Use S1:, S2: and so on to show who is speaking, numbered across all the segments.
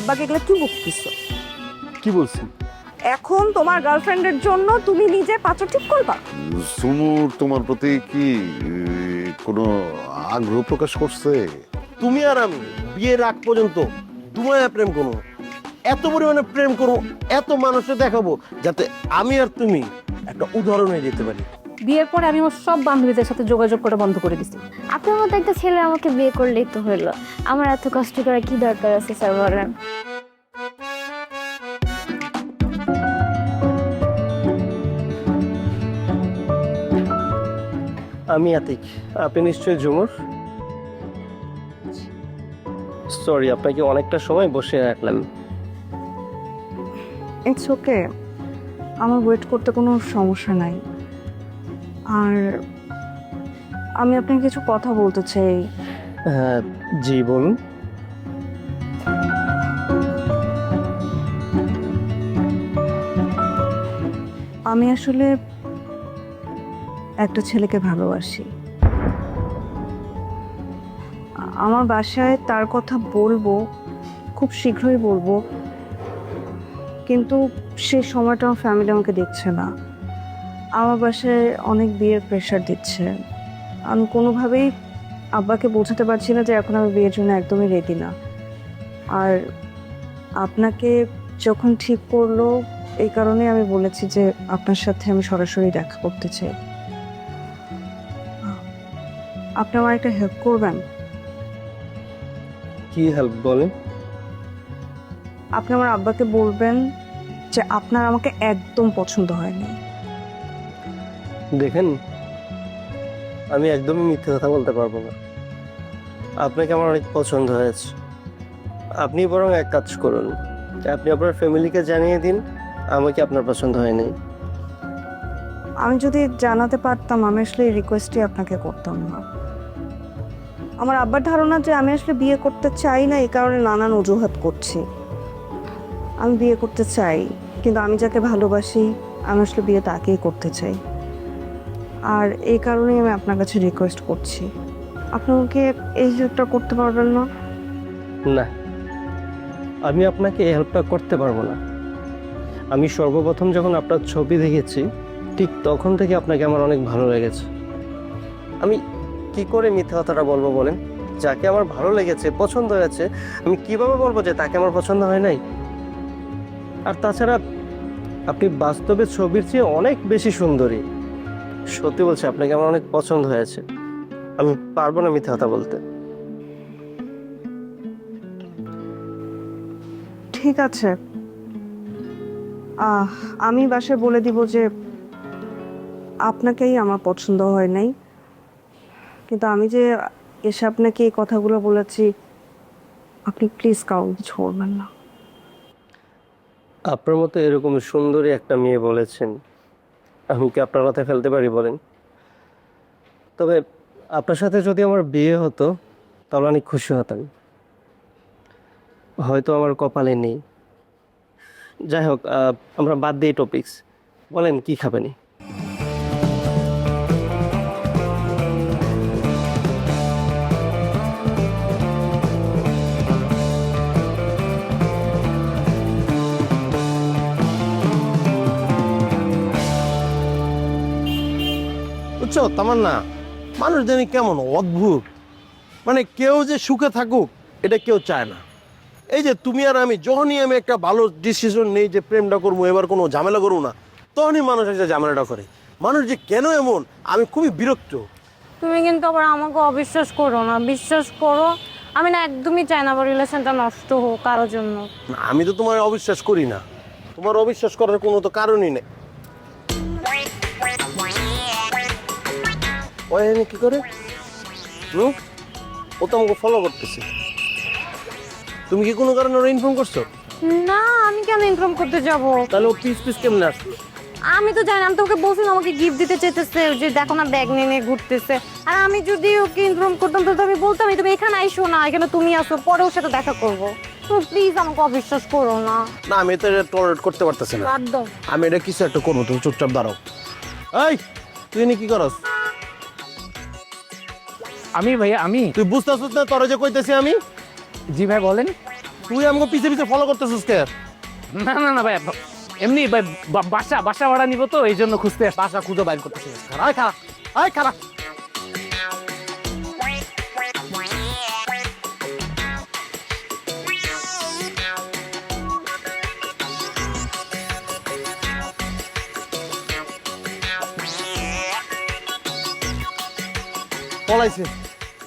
S1: আব্বাকে এগুলো কি বকতেছো
S2: কি বলছি
S1: এখন তোমার গার্লফ্রেন্ডের জন্য তুমি নিজে পাত্র ঠিক করবা?
S3: সুমুর তোমার প্রতি কি কোনো আগ্রহ প্রকাশ করছে?
S2: তুমি আর আমি বিয়ের আগ পর্যন্ত দুমায়া প্রেম করব। এত পরিমাণে প্রেম করব এত মানুষকে দেখাবো যাতে আমি আর তুমি একটা উদাহরণ হয়ে যেতে পারি।
S4: বিয়ের পরে আমি আমার সব বান্ধবীদের সাথে যোগাযোগ করা বন্ধ করে দিছি।
S5: আপনার মতো একটা ছেলে আমাকে বিয়ে করলেই তো হলো। আমার এত কষ্ট করার কি দরকার আছে স্যার বলেন?
S2: আমি আতিক। আপনি নিশ্চয়ই ঝুমুর সরি আপনাকে অনেকটা সময় বসে রাখলাম।
S1: ইটস ওকে আমার ওয়েট করতে কোনো সমস্যা নাই। আর আমি আপনাকে কিছু কথা বলতে চাই।
S2: হ্যাঁ জি বলুন।
S1: আমি আসলে একটা ছেলেকে ভালোবাসি। আমার বাসায় তার কথা বলব, খুব শীঘ্রই বলব, কিন্তু সেই সময়টা আমার ফ্যামিলি আমাকে দেখছে না। আমার বাসায় অনেক বিয়ের প্রেশার দিচ্ছে। আমি কোনোভাবেই আব্বাকে বোঝাতে পারছি না যে এখন আমি বিয়ের জন্য একদমই রেডি না। আর আপনাকে যখন ঠিক করল, এই কারণে আমি বলেছি যে আপনার সাথে আমি সরাসরি দেখা করতে চাই। আপনি আমার একটা হেল্প করবেন।
S2: কি হেল্প বলেন?
S1: আপনি আমার আব্বাকে বলবেন যে আপনার আমাকে একদম পছন্দ হয়নি।
S2: দেখেন আমি একদমই মিথ্যে কথা বলতে পারব না। আপনাকে আমার অনেক পছন্দ হয়েছে। আপনি বরং এক কাজ করুন আপনি আপনার ফ্যামিলিকে জানিয়ে দিন আমাকে আপনার পছন্দ হয়নি।
S1: আমি যদি জানাতে পারতাম আমি আসলে এই রিকোয়েস্টই আপনাকে করতাম না। আমার আব্বার ধারণা যে আমি আসলে বিয়ে করতে চাই না এই কারণে নানান অজুহাত করছি। আমি বিয়ে করতে চাই, কিন্তু আমি যাকে ভালোবাসি, আমি আসলে বিয়ে তাকেই করতে চাই। আর এই কারণেই আমি আপনার কাছে রিকোয়েস্ট করছি। আপনাকে এই হেল্পটা করতে পারবেন না?
S2: না, আমি আপনাকে এই হেল্পটা করতে পারব না। আমি সর্বপ্রথম যখন আপনার ছবি দেখেছি, ঠিক তখন থেকে আপনাকে আমার অনেক ভালো লেগেছে। আমি কি করে মিথ্যা কথাটা বলব বলেন? যাকে আমার ভালো লেগেছে, পছন্দ হয়েছে, আমি কীভাবে বলব যে তাকে আমার পছন্দ হয় নাই? আর তাছাড়া আপনি বাস্তবে ছবির চেয়ে অনেক বেশি সুন্দরী। সত্যি বলছি, আপনাকে আমার অনেক পছন্দ হয়েছে। আমি পারব না মিথ্যা কথা বলতে।
S1: ঠিক আছে। আমি বাসায় বলে দিব যে আপনাকেই আমার পছন্দ হয় নাই। কিন্তু আমি যে এসে আপনাকে এই কথাগুলো বলেছি, আপনি প্লিজ কাউকে কিছু করবেন না।
S2: আপনার মতো এরকম সুন্দরী একটা মেয়ে বলেছেন, আমি কি আপনার কথা ফেলতে পারি বলেন? তবে আপনার সাথে যদি আমার বিয়ে হতো, তাহলে অনেক খুশি হতাম। হয়তো আমার কপালে নেই। যাই হোক আমরা বাদ দিই টপিকস বলেন, কি খাবেনি?
S6: বুঝছ? তামান্না মানুষ জানি কেমন অদ্ভুত। মানে কেউ যে সুখে থাকুক এটা কেউ চায় না। এই যে তুমি আর আমি যখনই আমি একটা ভালো ডিসিশন নেই যে প্রেমটা করব এবার কোনো ঝামেলা করব না তখনই মানুষ এসে ঝামেলাটা করে। মানুষ যে কেন এমন আমি খুবই বিরক্ত।
S4: তুমি কিন্তু আবার আমাকে অবিশ্বাস করো না। বিশ্বাস করো আমি না একদমই চাই না আমার রিলেশনটা নষ্ট হোক কারোর জন্য।
S6: না, আমি তো তোমার অবিশ্বাস করি না। তোমার অবিশ্বাস করার কোনো তো কারণই নেই। ওই এনে কি করে? হুম? ও তো আমাকে ফলো করতেছে। তুমি কি কোনো কারণে ওরা ইনফর্ম করছ?
S4: না আমি কেন ইনফর্ম করতে যাব?
S6: তাহলে ও পিস পিস কেমনে আসলো?
S4: আমি তো জানি আমি তো ওকে বলছিলাম আমাকে গিফট দিতে চাইতেছে যে দেখো না ব্যাগ নিয়ে নিয়ে ঘুরতেছে। আর আমি যদি ওকে ইনফর্ম করতাম তো আমি বলতাম "এই তুমি এখানে আইসো না এখানে তুমি আসো পরে ওর সাথে দেখা করব। প্লিজ আমাকে অবিশ্বাস করো না।
S6: না আমি তো এটা টলারেট করতে পারতেছি না।
S4: দাও।
S6: আমি এটা কিছু একটা করব তুমি চুপচাপ দাঁড়াও। এই তুই নি কি করস?
S7: আমি ভাই আমি।
S6: তুই বুঝতেছিস না তোর যে কইতেছি আমি?
S7: জি ভাই বলেন।
S6: তুই আমাকে পিছে পিছে ফলো করতেছিস কে?
S7: না না না ভাই এমনি ভাই বাসা বাসা ভাড়া নিব তো এই জন্য খুঁজতে বাসা খুঁজে বাইর করতেছি
S6: আয় খারাপ আয় খারাপ পলাইছে।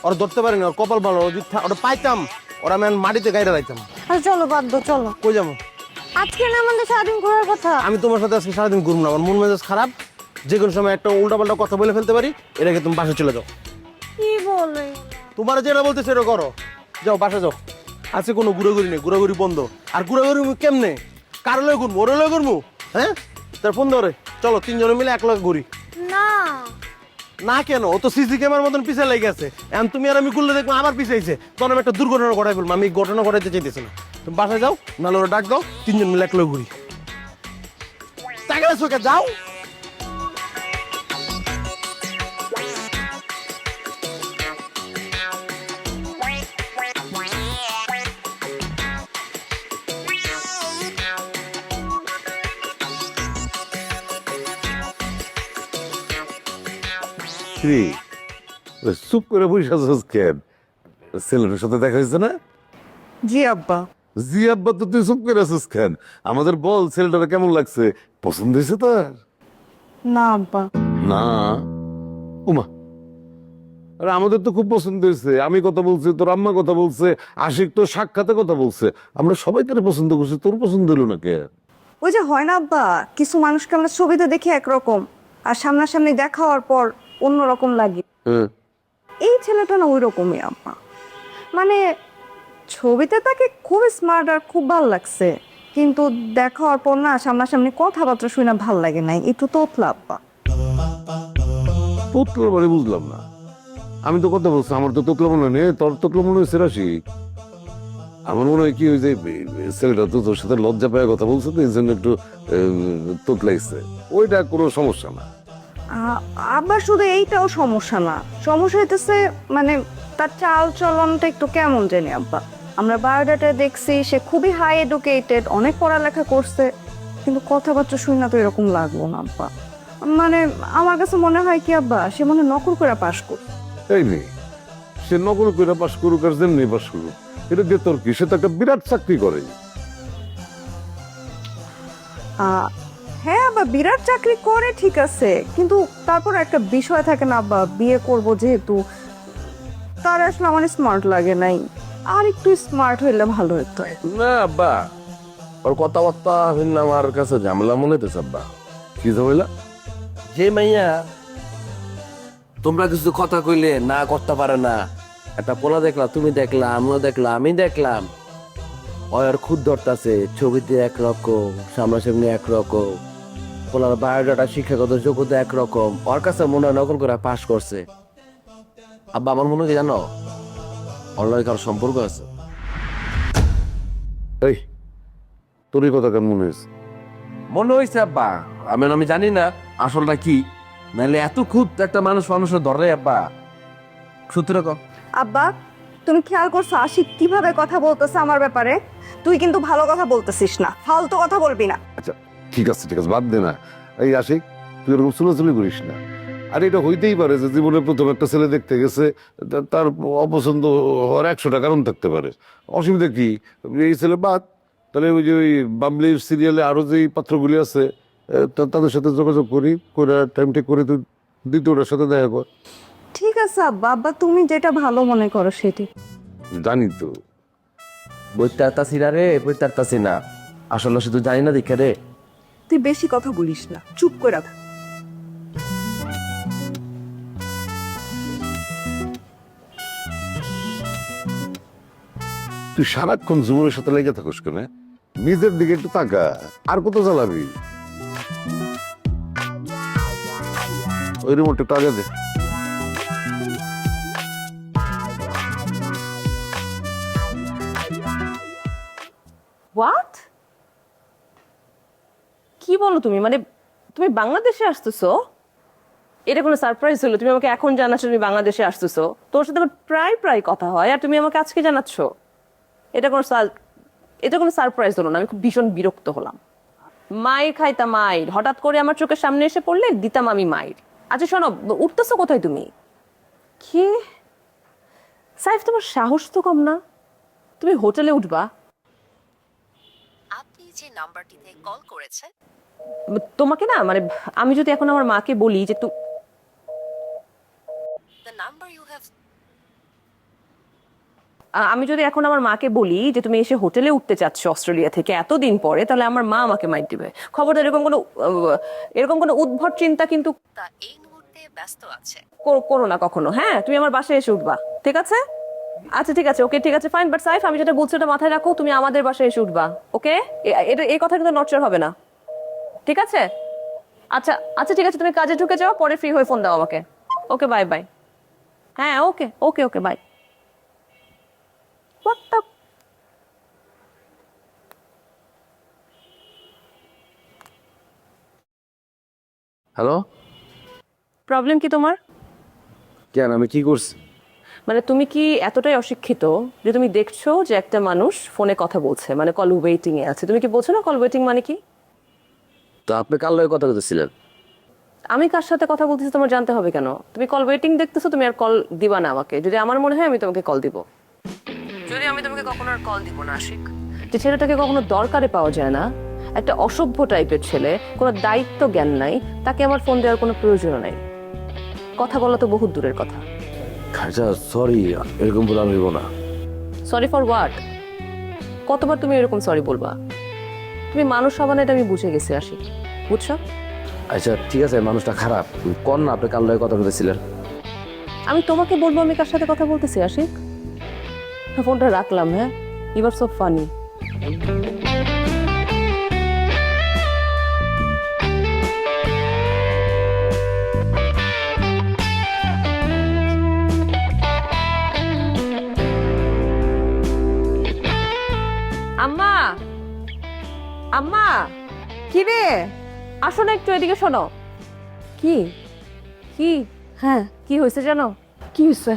S6: ওরা ধরতে পারিনি ওর কপাল ভালো ও যদি থা- ওটা পাইতাম ওরা আমি মাটিতে গাইরে রাইতাম
S4: আর চলো বাদ দাও চলো।
S6: কই যাব?
S4: আজকে না আমাদের সারাদিন ঘোরার কথা?
S6: আমি তোমার সাথে আজকে সারাদিন ঘুরবো না আমার মন মেজাজ খারাপ। যে কোনো সময় একটা উল্টাপাল্টা কথা বলে ফেলতে পারি এটাকে তুমি বাসা চলে যাও।
S4: কি বলে?
S6: তোমার যেটা বলতে সেটা করো। যাও বাসা যাও। আছে কোনো ঘুরাঘুরি নেই ঘুরাঘুরি বন্ধ। আর ঘুরাঘুরি কেমনে? কার লয় ঘুরবো? ওরে লয় ঘুরবো? হ্যাঁ? তার ফোন ধরে। চলো তিনজনে মিলে এক লগে ঘুরি।
S4: না।
S6: না কেন? ও তো সিসি ক্যামেরার মতন পিছিয়ে লেগে আছে। এখন তুমি আর আমি ঘুরলে দেখব, আবার পিছাইছে। তখন আমি একটা দুর্ঘটনা ঘটাই বলব আমি ঘটনা ঘটাইতে চাইতেছি না। তুমি বাসায় যাও, নাহলে ওরা ডাক দাও, তিনজন মিলে এক লোক ঘুরি। তাকে যাও।
S3: কি ওই চুপ করে বসে আছিস কেন ছেলেটার সাথে দেখা হয়েছে না?
S1: জি আব্বা।
S3: জি আব্বা তো তুই চুপ করে আছিস কেন? আমাদের বল ছেলেটার কেমন লাগছে? পছন্দ হয়েছে তার?
S1: না আব্বা।
S3: না? উমা। আরে আমাদের তো খুব পছন্দ হয়েছে। আমি কথা বলছি তোর আম্মা কথা বলছে আশিক তো সাক্ষাতে কথা বলছে। আমরা সবাই তারা পছন্দ করছি তোর পছন্দ হলো না কে
S1: ওই যে হয় না আব্বা কিছু মানুষকে আমরা ছবিতে দেখি একরকম। আর সামনাসামনি দেখা হওয়ার পর অন্যরকম লাগে। এই ছেলেটা না ওই রকমই আব্বা মানে ছবিতে তাকে খুব স্মার্ট আর খুব ভালো লাগছে। কিন্তু দেখা হওয়ার পর না সামনাসামনি কথাবার্তা শুনে ভালো লাগে নাই। একটু তোতলা আব্বা।
S3: তোতলা মানে বুঝলাম না। আমি তো কথা বলছি আমার তো তোতলা মনে নেই তোর তোতলা মনে হয়েছে রাশি আমার মনে হয় কি ওই যে ছেলেটা তো তোর সাথে লজ্জা পায় কথা বলছে তো এই জন্য একটু তোতলাইছে। ওইটা কোনো সমস্যা না।
S1: আবার শুধু এইটাও সমস্যা না। সমস্যা হইতেছে মানে তার চাল চলনটা একটু কেমন জানি আব্বা। আমরা বায়োডাটা দেখছি সে খুবই হাই এডুকেটেড অনেক পড়ালেখা করছে কিন্তু কথাবার্তা শুনে না তো এরকম লাগল না আব্বা। মানে আমার কাছে মনে হয় কি আব্বা সে মনে নকল করে পাশ করছে
S3: তাই নেই সে নকল করে পাশ করুক আর যেমনি পাশ করুক এটা দিয়ে তোর কি? সে তো একটা বিরাট চাকরি করে।
S1: হ্যাঁ আব্বা বিরাট চাকরি করে ঠিক আছে। কিন্তু তারপর একটা বিষয় থাকে না আব্বা বিয়ে করব যেহেতু। তার আসলে আমার স্মার্ট লাগে নাই। আর একটু স্মার্ট হইলে ভালো হতো।
S8: না আব্বা ওর কথাবার্তা হইলে আমার কাছে ঝামেলা মনে হইতেছে আব্বা।
S3: কি ঝামেলা
S8: যে মাইয়া তোমরা কিছু কথা কইলে না করতে পারে না। একটা পোলা দেখলা তুমি দেখলা আমিও দেখলাম আমি দেখলাম। ওর খুদ ধরতাছে ছবিতে একরকম সামনাসামনি একরকম। পোলার বায়োডাটা শিক্ষাগত যোগ্যতা একরকম। ওর কাছে মনে হয় নকল করে পাশ করছে। আব্বা আমার মনে হয় কি জানো? ওর লগে কারও সম্পর্ক আছে।
S3: এই তোর কথা কেন মনে হয়েছে?
S8: মনে হয়েছে আব্বা। আমি আমি জানি না আসলটা কি। নাহলে এত খুদ একটা মানুষ মানুষের ধরে আব্বা। সত্যি রকম
S1: আব্বা তুমি খেয়াল করছ আশিক কীভাবে কথা বলতেছে আমার ব্যাপারে? তুই কিন্তু ভালো কথা বলতেছিস না। ফালতু কথা বলবি না।
S3: আচ্ছা ঠিক আছে ঠিক আছে বাদ দে না। এই আশিক তুই এরকম চুলাচুলি করিস না। আর এটা হইতেই পারে যে জীবনে প্রথম একটা ছেলে দেখতে গেছে তার অপছন্দ হওয়ার একশোটা কারণ থাকতে পারে। অসুবিধা কি? এই ছেলে বাদ। তাহলে ওই যে ওই বাবলি সিরিয়ালে আরও যে পাত্রগুলি আছে তাদের সাথে যোগাযোগ করি করে টাইম ঠিক করে তুই দ্বিতীয়টার সাথে দেখা কর।
S1: ঠিক আছে আব্বা। আব্বা তুমি যেটা ভালো মনে করো সেটি।
S3: জানি তো।
S8: বইতে আরতাছি না রে বইতে আরতাছি না আসলে শুধু জানি না দেখে রে
S1: তুই বেশি কথা বলিস না। চুপ করে রাখ।
S3: তুই সারাক্ষণ জুমুরের সাথে লেগে থাকুস কেন নিজের দিকে একটু তাকা, আর কত জ্বালাবি? ওই রুমটা একটু আগে দে।
S9: বলো তুমি? মানে তুমি বাংলাদেশে আসতেছো, এটা কোনো সারপ্রাইজ হলো? তুমি আমাকে এখন জানাচ্ছ তুমি বাংলাদেশে আসতেছো। তোর সাথে প্রায় প্রায় কথা হয়, আর তুমি আমাকে আজকে জানাচ্ছ। এটা কোনো এটা কোনো সারপ্রাইজ হলো না, আমি খুব ভীষণ বিরক্ত হলাম। মায়ের খাইতা মায়ের, হঠাৎ করে আমার চোখের সামনে এসে পড়লে দিতাম আমি মায়ের। আচ্ছা শোনো, উঠতেছো কোথায় তুমি? কি? সাইফ, তোমার সাহস তো কম না। তুমি হোটেলে উঠবা।
S10: আপনি যে নাম্বারটিতে কল করেছেন
S9: তোমাকে না মানে আমি যদি এখন আমার মাকে বলি যে to
S10: the number you have
S9: আ- আমি যদি এখন আমার মাকে বলি যে তুমি এসে হোটেলে উঠতে চাচ্ছ অস্ট্রেলিয়া থেকে এতদিন পরে তাহলে আমার মা আমাকে মাইট দিবে। খবরদার এরকম কোনো এরকম কোনো উদ্ভট চিন্তা কিন্তু
S10: এই মুহূর্তে ব্যস্ত আছে।
S9: করো না কখনো। হ্যাঁ তুমি আমার বাসায় এসে উঠবা। ঠিক আছে? আচ্ছা ঠিক আছে ওকে ঠিক আছে ফাইন বাট সাইফ আমি যেটা বলছি ওটা মাথায় রাখো তুমি আমাদের বাসায় এসে উঠবা ওকে? এটা এই কথা কিন্তু নটচার হবে না। ঠিক আছে? আচ্ছা আচ্ছা ঠিক আছে তুমি কাজে ঢুকে যাও পরে ফ্রি হয়ে ফোন দাও আমাকে। ওকে বাই বাই হ্যাঁ okay okay okay bye
S8: hello
S9: problem কি তোমার?
S8: কেন আমি কি করছি?
S9: মানে তুমি কি এতটাই অশিক্ষিত যে তুমি দেখছ যে একটা মানুষ ফোনে কথা বলছে মানে কল ওয়েটিং এ আছে। তুমি কি বলছো না কল ওয়েটিং মানে কি?
S8: তো আপনি কাল লয়ে কথা বলতেছিলেন?
S9: আমি কার সাথে কথা বলতেছি তোমার জানতে হবে কেন? তুমি কল ওয়েটিং দেখতেছো তুমি আর কল দিবা না আমাকে। যদি আমার মনে হয় আমি তোমাকে কল দিব। যদি আমি তোমাকে কখনো আর কল দিব না আশিক। যে ছেলেটাকে কখনো দরকারে পাওয়া যায় না। একটা অসভ্য টাইপের ছেলে কোনো দায়িত্ব জ্ঞান নাই তাকে আমার ফোন দেওয়ার কোনো প্রয়োজন নাই। কথা বলা তো বহুত দূরের কথা।
S8: আচ্ছা সরি এরকম বলে আমি না।
S9: সরি ফর হোয়াট কতবার তুমি এরকম সরি বলবা? তুমি মানুষ হবা না এটা আমি বুঝে গেছি আসি। বুঝছ?
S8: আচ্ছা ঠিক আছে মানুষটা খারাপ। কোন না আপনি কাল লয়ে কথা বলতেছিলেন?
S9: আমি তোমাকে বলব আমি কার সাথে কথা বলতেছি আশিক ফোনটা রাখলাম হ্যাঁ? ইউ আর সো ফানি আসো না একটু এদিকে শোনো। কি? কি? হ্যাঁ কি হয়েছে জানো? কি হয়েছে?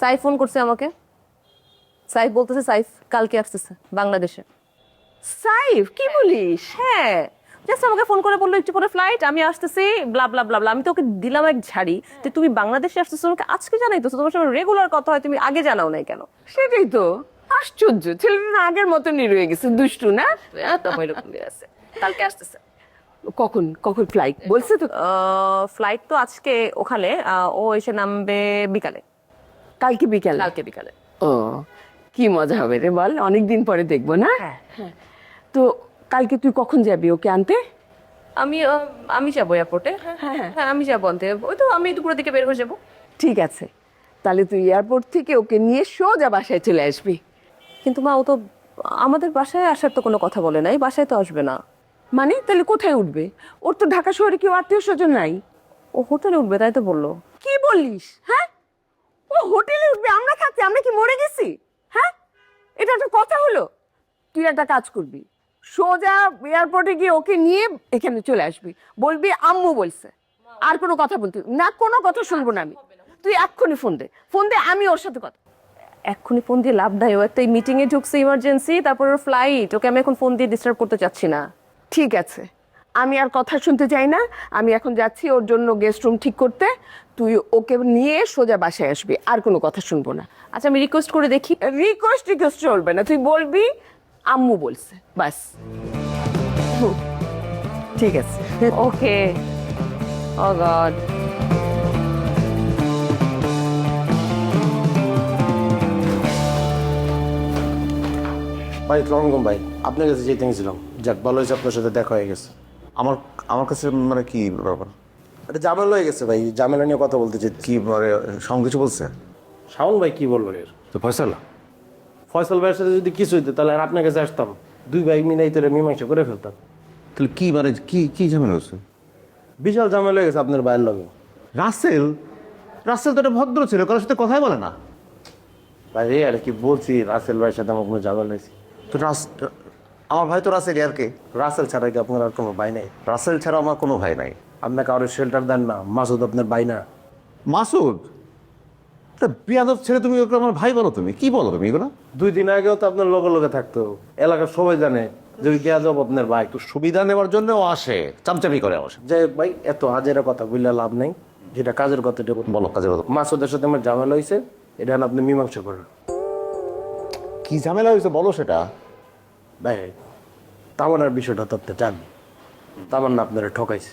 S9: সাইফ ফোন করছে আমাকে। সাইফ বলতেছে সাইফ কালকে আসতেছে বাংলাদেশে। সাইফ কি বলিস? হ্যাঁ। জাস্ট আমাকে ফোন করে বলল একটু পরে ফ্লাইট আমি আসতেছি ব্লা ব্লা ব্লা ব্লা আমি তো ওকে দিলাম এক ঝাড়ি যে তুমি বাংলাদেশে আসতেছো? আমাকে আজকে জানাই তো তোমার সঙ্গে রেগুলার কথা হয় তুমি আগে জানাও নাই কেন?
S11: সেটাই তো। আশ্চর্য ছেলেটা আগের মতনই রয়ে গেছে দুষ্টু না?
S9: তো এরকমই আছে। কালকে আসতেছে।
S11: কখন কখন ফ্লাইট বলছে তো?
S9: ফ্লাইট তো আজকে ওখানে ও এসে নামবে বিকালে।
S11: কালকে বিকেল?
S9: কালকে বিকালে।
S11: ও কি মজা হবে রে বল অনেকদিন পরে দেখব না?
S9: হ্যাঁ
S11: তো কালকে তুই কখন যাবি ওকে আনতে?
S9: আমি আমি যাব এয়ারপোর্টে হ্যাঁ হ্যাঁ। আমি যাব আনতে। ওই তো আমি দুপুরের দিকে বের হয়ে যাব।
S11: ঠিক আছে। তাহলে তুই এয়ারপোর্ট থেকে ওকে নিয়ে সোজা বাসায় চলে আসবি।
S9: কিন্তু মা ও তো আমাদের বাসায় আসার তো কোনো কথা বলে নাই বাসায় তো আসবে না।
S11: মানে তাহলে কোথায় উঠবে? ওর তো ঢাকা শহরে কেউ আত্মীয় স্বজন নাই।
S9: ও হোটেলে উঠবে, তাই তো বলল।
S11: কি বলিস? হ্যাঁ? ও হোটেলে উঠবে, আমরা থাকতে আমরা কি মরে গেছি? হ্যাঁ? এটা একটা কথা হলো। তুই একটা কাজ করবি, সোজা এয়ারপোর্টে গিয়ে ওকে নিয়ে এখানে চলে আসবি। বলবি, আম্মু বলছে। আর কোনো কথা বলতে, না, কোনো কথা শুনব না আমি। তুই এক্ষুনি ফোন দে ফোন দে, আমি ওর সাথে কথা।
S9: এক্ষুনি ফোন দিয়ে লাভ নাই, ও একটা মিটিংয়ে ঢুকছে ইমার্জেন্সি তারপর ওর ফ্লাইট ওকে আমি এখন ফোন দিয়ে ডিস্টার্ব করতে চাচ্ছি না।
S11: ঠিক আছে। আমি আর কথা শুনতে চাই না। আমি এখন যাচ্ছি ওর জন্য গেস্ট রুম ঠিক করতে। তুই ওকে নিয়ে সোজা বাসায় আসবি আর কোনো কথা শুনব না।
S9: আচ্ছা আমি রিকোয়েস্ট করে দেখি।
S11: রিকোয়েস্ট রিকোয়েস্ট চলবে না। তুই বলবি আম্মু বলছে বাস। ঠিক আছে।
S9: ওকে। ও গড
S6: ভাই সালামালাইকুম ভাই। আপনার কাছে যেতে গেছিলাম যাক ভালো হয়েছে আপনার সাথে দেখা হয়ে গেছে।
S3: আমার আমার কাছে মানে কি ব্যাপার?
S6: এটা ঝামেলা হয়ে গেছে ভাই ঝামেলা নিয়ে কথা বলতে চাই
S3: কি মানে সঙ্গে কিছু বলছে?
S6: শাওন ভাই কি বলল এর?
S3: তো ফয়সালা?
S6: ফয়সাল ভাইয়ের সাথে যদি কিছু হইতো তাহলে আর আপনার কাছে আসতাম। দুই ভাই মিলাই তোরে মীমাংসা করে ফেলতাম।
S3: তাহলে কি মানে কি কি ঝামেলা হচ্ছে?
S6: বিশাল ঝামেলা হয়ে গেছে আপনার ভাইয়ের লগে।
S12: রাসেল? রাসেল তো একটা ভদ্র ছিল কারোর সাথে কথাই বলে না।
S6: ভাই রে আর কি বলছি রাসেল ভাইয়ের সাথে আমার কোনো ঝামেলা হয়েছে।
S12: তো রাস আমার ভাই তো রাসেল আর কে
S6: রাসেল ছাড়া কি আপনার আর কোনো ভাই নাই?
S12: রাসেল ছাড়া আমার কোনো ভাই নাই।
S6: আপনাকে আরও শেল্টার দেন না। মাসুদ আপনার ভাই না।
S12: মাসুদ? তা বিয়াদব ছেলে তুমি ওকে আমার ভাই বলো তুমি। কি বলো তুমি এগুলো?
S6: দুই দিন আগেও তো আপনার লগে লগে থাকতো। এলাকার সবাই জানে যে ওই গেয়াজব আপনার ভাই।
S12: একটু সুবিধা নেওয়ার জন্য ও আসে। চামচামি করে।
S6: যাই হোক ভাই এত হাজারের কথা বললে লাভ নেই। যেটা কাজের কথা
S12: বলো কাজে বলো
S6: মাসুদের সাথে আমার ঝামেলা হয়েছে এটা আপনি মীমাংসা করেন।
S12: কি ঝামেলা হয়েছে বলো সেটা?
S6: ভাই, তামান্নার বিষয়টা তো আপনি জানেন। তামান্না আপনারা ঠকাইছে।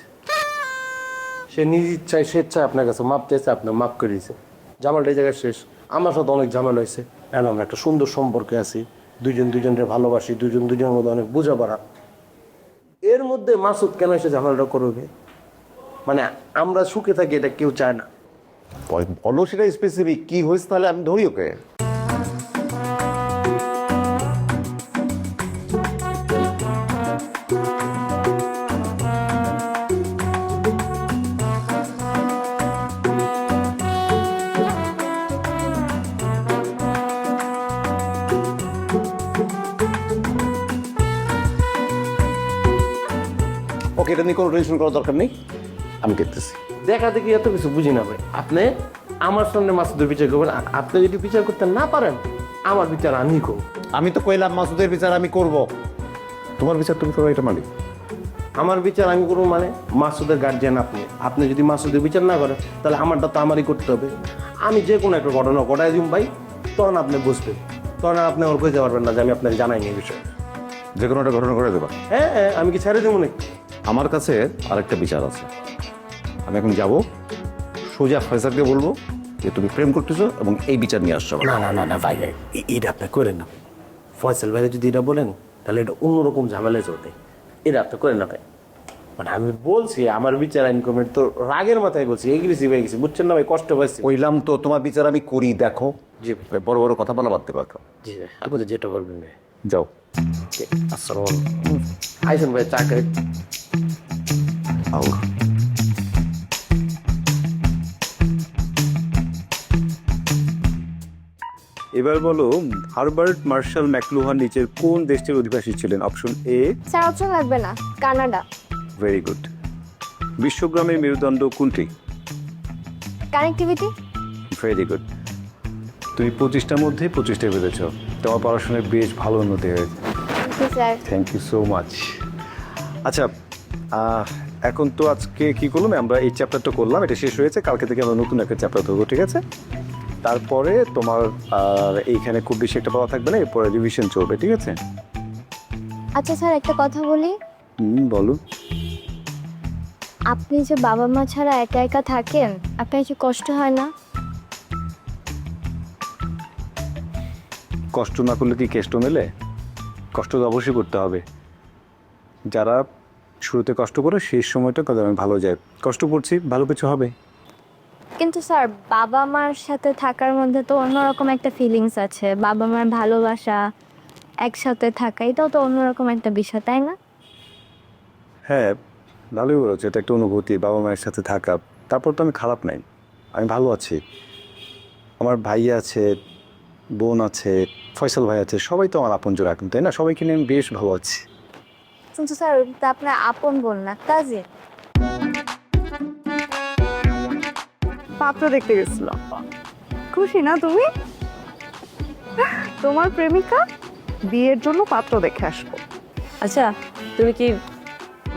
S6: সে নিজ ইচ্ছায়, স্বেচ্ছায় আপনার কাছে মাপ চাইছে আপনার মাপ করে দিয়েছে। ঝামেলাটা এই জায়গায় শেষ। আমার সাথে অনেক ঝামেলা হয়েছে। এখন আমরা একটা সুন্দর সম্পর্কে আছি। দুজন দুজনের ভালোবাসি দুজন দুজনের মধ্যে অনেক বোঝাপড়া। এর মধ্যে মাসুদ কেন এসে ঝামেলাটা করবে? মানে আমরা সুখে থাকি, এটা কেউ চায় না।
S12: বলো সেটা স্পেসিফিক কি হয়েছে তাহলে? আমি ধরি ওকে। এটা নিয়ে কোনো টেনশন করার দরকার নেই। আমি দেখতেছি।
S6: দেখা দেখি এত কিছু বুঝি না ভাই। আপনি আমার সামনে মাসুদের বিচার করবেন। আর আপনি যদি বিচার করতে না পারেন আমার বিচার আমি করব।
S12: আমি তো কইলাম মাসুদের বিচার আমি করব। তোমার বিচার তুমি করো এটা মালিক
S6: আমার বিচার আমি করব মানে মাসুদের গার্জিয়ান আপনি। আপনি যদি মাসুদের বিচার না করেন তাহলে আমারটা তো আমারই করতে হবে। আমি যে কোনো একটা ঘটনা ঘটাই দিম ভাই তখন আপনি বুঝবেন। তখন আর আপনি আমার কইতে পারবেন না যে আমি আপনাকে জানাইনি এই বিষয়ে।
S3: যে কোনো একটা ঘটনা করে দেবা।
S6: হ্যাঁ হ্যাঁ আমি কি ছেড়ে দেবো নাকি?
S3: আমার কাছে আরেকটা বিচার আছে। আমি এখন যাব সোজা ফয়সালকে বলব যে তুমি প্রেম করতেছো এবং এই বিচার নিয়ে আসছো
S6: না না না না ভাই ভাই, এটা আপনি করেন না। ফয়সাল ভাই যদি এটা বলেন তাহলে এটা অন্যরকম ঝামেলায় চলতে এটা আপনি করেন না ভাই। মানে আমি বলছি আমার বিচার আইন কমেন্ট তো রাগের মাথায় বলছি এগ্রেসিভ হয়ে গেছি বুঝছেন না ভাই কষ্ট পাচ্ছি
S12: কইলাম তো তোমার বিচার আমি করি দেখো।
S6: জি ভাই।
S12: বড় বড় কথা বলা বাড়তে পারো
S6: জি ভাই আপনি যেটা বলবেন ভাই।
S12: যাও।
S6: আসসালাম আইসেন ভাই চা
S12: আও
S13: এবার বলো হারবার্ট মার্শাল ম্যাকলুহান নিচের কোন দেশটির অধিবাসী ছিলেন? অপশন এ
S5: স্যার অপশন লাগবে না কানাডা।
S13: ভেরি গুড বিশ্বগ্রামের মেরুদণ্ড কোনটি?
S5: কানেক্টিভিটি
S13: ভেরি গুড তুমি পঁচিশটার মধ্যে পঁচিশটা পেরেছ তোমার পড়াশোনায় বেশ ভালো উন্নতি হয়েছে।
S5: Sir
S13: thank you so much আচ্ছা এখন তো আজকে কি করলাম? আমরা এই চ্যাপ্টারটা করলাম এটা শেষ হয়েছে কালকে থেকে আমরা নতুন একটা চ্যাপ্টার ধরবো ঠিক আছে? তারপরে তোমার আর এইখানে খুব বেশি একটা পাওয়া থাকবে না এরপরে রিভিশন চলবে ঠিক আছে?
S5: আচ্ছা স্যার একটা কথা বলি।
S13: হুম বলো।
S5: আপনি যে বাবা মা ছাড়া একা একা থাকেন আপনার কিছু কষ্ট হয় না?
S13: কষ্ট না করলে কি কেষ্ট মেলে? কষ্ট তো অবশ্যই করতে হবে। যারা শুরুতে কষ্ট করে শেষ সময়টা ভালো যায়। কষ্ট করছি ভালো কিছু হবে।
S5: কিন্তু স্যার বাবা মার সাথে থাকার মধ্যে তো অন্যরকম একটা ফিলিংস আছে। বাবা মার ভালোবাসা একসাথে থাকা এটাও তো অন্যরকম একটা বিষয় তাই না?
S13: হ্যাঁ ভালোই বলেছে এটা একটা অনুভূতি বাবা মায়ের সাথে থাকা। তারপর তো আমি খারাপ নাই আমি ভালো আছি। আমার ভাই আছে বোন আছে ফয়সাল ভাই আছে সবাই তো আমার আপনজন এখন তাই না? সবাইকে নিয়ে আমি বেশ ভালো আছি।
S5: কিন্তু স্যার তা আপনার আপন বোন না কাজিন
S1: পাত্র দেখতে গেছিল। খুশি না তুমি? তোমার প্রেমিকা? বিয়ের জন্য পাত্র দেখে আসব।
S9: আচ্ছা তুমি কি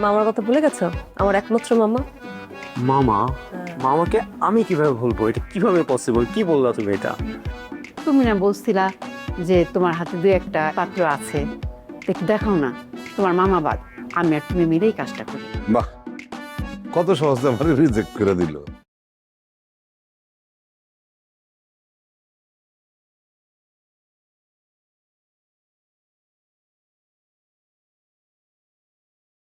S9: মামার কথা ভুলে গেছো? আমার একমাত্র মামা।
S7: মামা? মামাকে আমি কীভাবে ভুলবো? এটা কীভাবে পসিবল কি বললা তুমি এটা?
S14: তুমি না বলছিলা যে তোমার হাতে দু একটা পাত্র আছে। একটু দেখাও না। তোমার মামা বাদ, আমি আর তুমি মিলেই কাজটা করি।
S3: বাহ, কত সহজে আমার রিজেক্ট করে দিল।